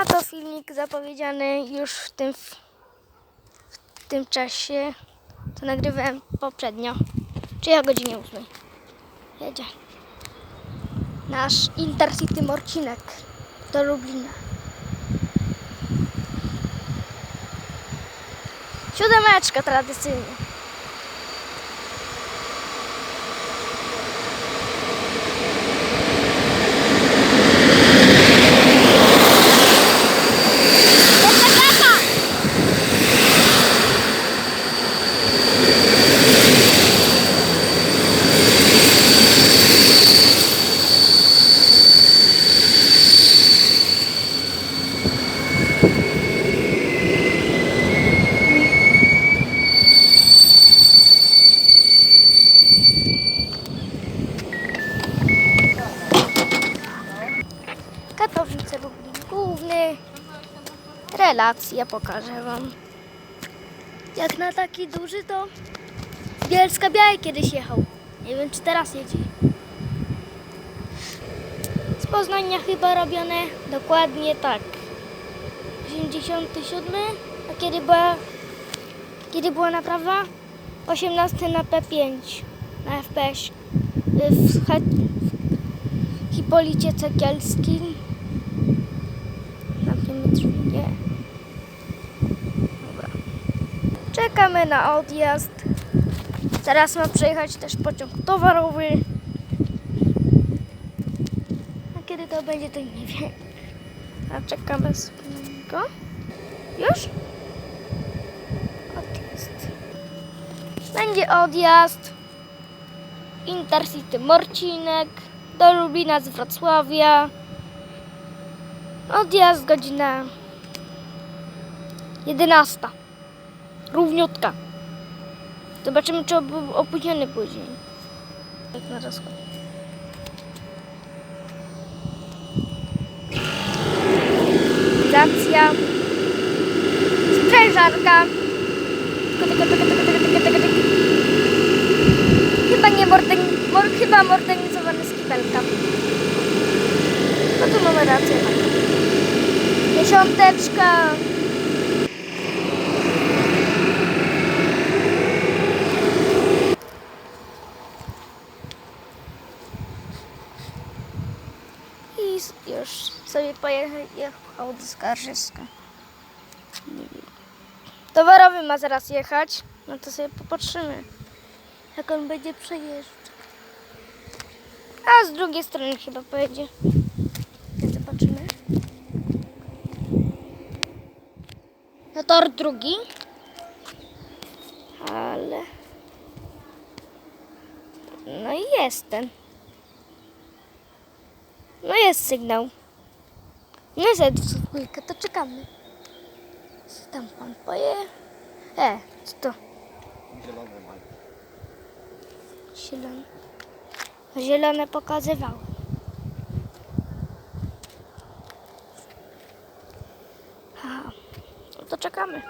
A to filmik zapowiedziany już w tym, w tym czasie, co nagrywałem poprzednio, czyli o godzinie 8. Jedzie. Nasz Intercity Morcinek do Lublina. Siódemeczka tradycyjnie. Relacja pokażę Wam. Jak na taki duży to Bielska Białej kiedyś jechał. Nie wiem czy teraz jedzie. Z Poznania chyba robione dokładnie tak. 87, a kiedy była, kiedy była naprawa? 18 na P5 na FPS w, w Hipolicie Cekielskim. Na tym nie. Czekamy na odjazd. Teraz ma przejechać też pociąg towarowy. A kiedy to będzie, to nie wiem. A czekamy na niego. Już? Odjazd. Będzie odjazd. Intercity Morcinek do Lublina z Wrocławia. Odjazd godzina 11. Równiutka. Zobaczymy, czy był opóźniony później. Jak na rozkład. Stacja. Sprężarka. Chyba nie morden, mor, chyba modernizowany skibelka. No tu mamy rację. Dziesiąteczka. I s- już sobie pojechał do Skarżyska. Towarowy ma zaraz jechać. No to sobie popatrzymy, jak on będzie przejeżdżać. A z drugiej strony chyba pojedzie. Zobaczymy. Na tor drugi. Ale... No i jest ten. No jest sygnał. No jest dwójka, to czekamy. Co tam pan poje? E, co to? Zielony ma. Zielone. Zielone pokazywały. Aha, no to czekamy.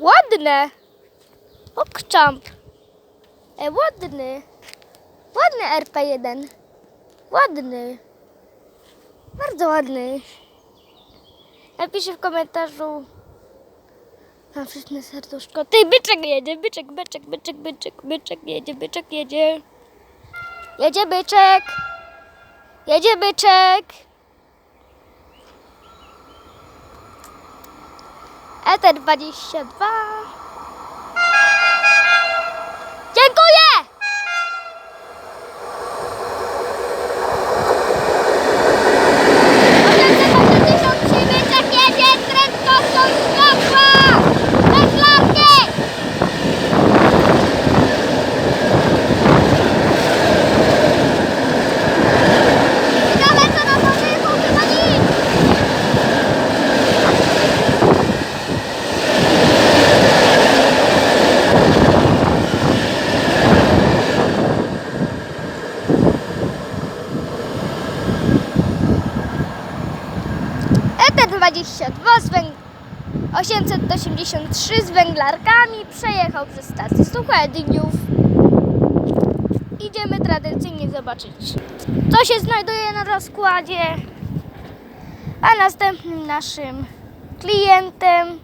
Ładne! Pokczamp. E, ładny. Ładny RP1. Ładny. Bardzo ładny. Napiszcie w komentarzu. Mam wszystkie serduszko. Ty, byczek jedzie, byczek, byczek, byczek, byczek, byczek jedzie, byczek jedzie. Jedzie byczek. Jedzie byczek. ET22. Dziękuję! Byczek jedzie z prędkością światła! Bez lampki! Ciekawe co na podwórku, chyba nic! ET22 z węg... 883 z węglarkami przejechał przez stację Suchedniów. idziemy tradycyjnie zobaczyć, co się znajduje na rozkładzie. A następnym naszym klientem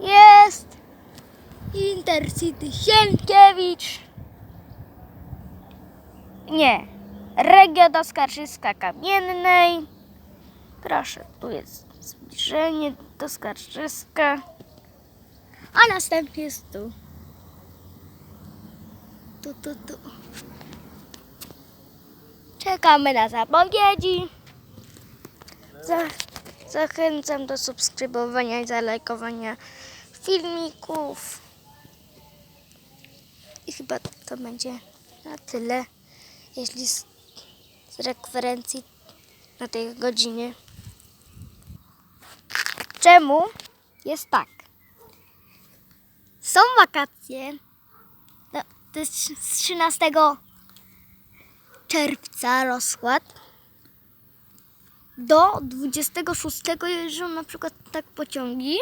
jest Intercity Sienkiewicz. Nie, Regia do Skarżyska Kamiennej. Proszę, tu jest zbliżenie do Skarżyska. A następnie jest tu. Tu, tu, tu. Czekamy na zapowiedzi. Za, zachęcam do subskrybowania i zalajkowania filmików. I chyba to będzie na tyle, jeśli z, z rekwerencji na tej godzinie. Czemu? Jest tak. Są wakacje. No, to jest z 13 czerwca rozkład. Do 26 jeżdżą na przykład tak pociągi.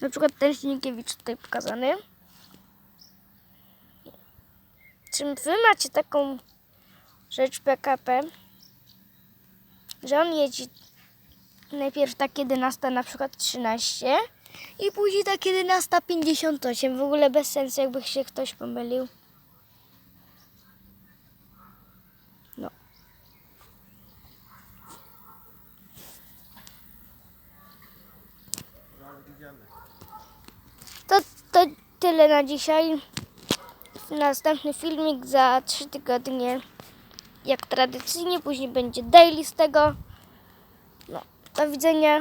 Na przykład ten Sienkiewicz tutaj pokazany. Czy wy macie taką rzecz PKP, że on jeździ najpierw tak 11 na przykład 13 i później tak 11.58. W ogóle bez sensu, jakby się ktoś pomylił. No. To, to tyle na dzisiaj. Następny filmik za 3 tygodnie. Jak tradycyjnie, później będzie daily z tego. Do widzenia.